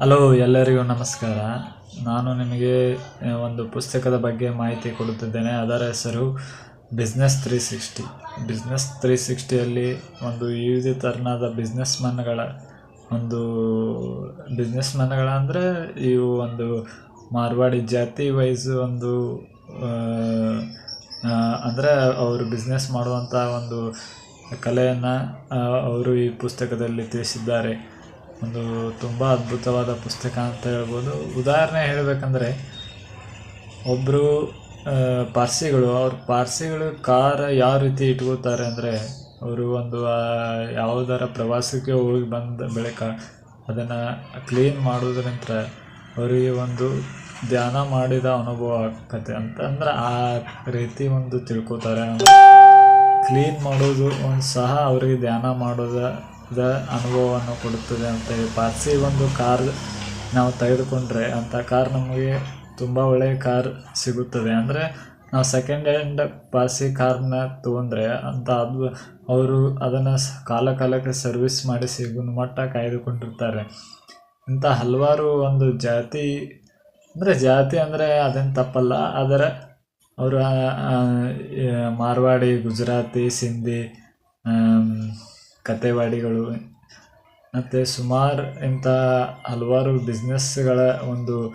Hello, ಎಲ್ಲರಿಗೂ ನಮಸ್ಕಾರ. ನಾನು ನಿಮಗೆ ಒಂದು ಪುಸ್ತಕದ ಬಗ್ಗೆ ಮಾಹಿತಿ ಕೊಡುತ್ತಿದ್ದೇನೆ. ಅದರ ಹೆಸರು business three sixty. Business three ಸಿಕ್ಸ್ಟಿಯಲ್ಲಿ ಒಂದು ವಿವಿಧ ತರನಾದ ಬಿಸ್ನೆಸ್ ಮನ್ಗಳ, ಒಂದು ಬಿಸ್ನೆಸ್ ಮನ್ಗಳ ಅಂದರೆ ಇವು ಒಂದು ಮಾರ್ವಾಡಿ ಜಾತಿ ವೈಸ್ ಒಂದು ಅಂದರೆ ಅವರು ಬಿಸ್ನೆಸ್ ಮಾಡುವಂಥ ಒಂದು ಕಲೆಯನ್ನು ಅವರು ಈ ಪುಸ್ತಕದಲ್ಲಿ ತಿಳಿಸಿದ್ದಾರೆ. ಒಂದು ತುಂಬ ಅದ್ಭುತವಾದ ಪುಸ್ತಕ ಅಂತ ಹೇಳ್ಬೋದು. ಉದಾಹರಣೆ ಹೇಳಬೇಕಂದ್ರೆ ಒಬ್ಬರು ಪಾರ್ಸಿಗಳು, ಅವ್ರ ಪಾರ್ಸಿಗಳು ಕಾರ ಯಾವ ರೀತಿ ಇಟ್ಕೋತಾರೆ ಅಂದರೆ, ಅವರು ಒಂದು ಯಾವುದರ ಪ್ರವಾಸಕ್ಕೆ ಹೋಗಿ ಬಂದ ಬಳಿಕ ಅದನ್ನು ಕ್ಲೀನ್ ಮಾಡೋದ್ರಿಂತ ಅವರಿಗೆ ಒಂದು ಧ್ಯಾನ ಮಾಡಿದ ಅನುಭವ ಆಗ್ತದೆ ಅಂತಂದ್ರೆ ಆ ರೀತಿ ಒಂದು ತಿಳ್ಕೊತಾರೆ. ಕ್ಲೀನ್ ಮಾಡೋದು ಒಂದು ಸಹ ಅವರಿಗೆ ಧ್ಯಾನ ಮಾಡೋದ ದ ಅನುಭವವನ್ನು ಕೊಡುತ್ತದೆ ಅಂತ ಹೇಳಿ. ಪಾರ್ಸಿ ಒಂದು ಕಾರ್ ನಾವು ತೆಗೆದುಕೊಂಡ್ರೆ ಅಂಥ ಕಾರ್ ನಮಗೆ ತುಂಬ ಒಳ್ಳೆಯ ಕಾರ್ ಸಿಗುತ್ತದೆ. ಅಂದರೆ ನಾವು ಸೆಕೆಂಡ್ ಹ್ಯಾಂಡ್ ಪಾರ್ಸಿ ಕಾರ್ನ ತೊಗೊಂಡ್ರೆ ಅಂತ ಅದು ಅವರು ಅದನ್ನು ಕಾಲ ಕಾಲಕ್ಕೆ ಸರ್ವಿಸ್ ಮಾಡಿಸಿ ಗುಣಮಟ್ಟ ಕಾಯ್ದುಕೊಂಡಿರ್ತಾರೆ. ಇಂಥ ಹಲವಾರು ಒಂದು ಜಾತಿ, ಅಂದರೆ ಜಾತಿ ಅಂದರೆ ಅದೇನು ತಪ್ಪಲ್ಲ ಆದರೆ ಅವರ ಮಾರ್ವಾಡಿ, ಗುಜರಾತಿ, ಸಿಂಧಿ ಆಮ್, ಕತೆವಾಡಿಗಳು ಮತ್ತು ಸುಮಾರು ಇಂಥ ಹಲವಾರು ಬಿಸ್ನೆಸ್ಗಳ ಒಂದು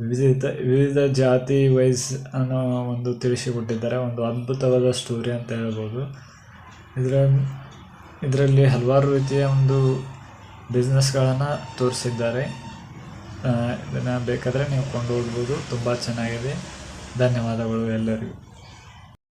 ವಿವಿಧ ವಿವಿಧ ಜಾತಿ ವೈಸ್ ಅನ್ನೋ ಒಂದು ತಿಳಿಸಿಕೊಟ್ಟಿದ್ದಾರೆ. ಒಂದು ಅದ್ಭುತವಾದ ಸ್ಟೋರಿ ಅಂತ ಹೇಳ್ಬೋದು. ಇದರ ಇದರಲ್ಲಿ ಹಲವಾರು ರೀತಿಯ ಒಂದು ಬಿಸ್ನೆಸ್ಗಳನ್ನು ತೋರಿಸಿದ್ದಾರೆ. ಇದನ್ನು ಬೇಕಾದರೆ ನೀವು ಕೊಂಡು ಹೋಗ್ಬೋದು. ತುಂಬ ಚೆನ್ನಾಗಿದೆ. ಧನ್ಯವಾದಗಳು ಎಲ್ಲರಿಗೂ.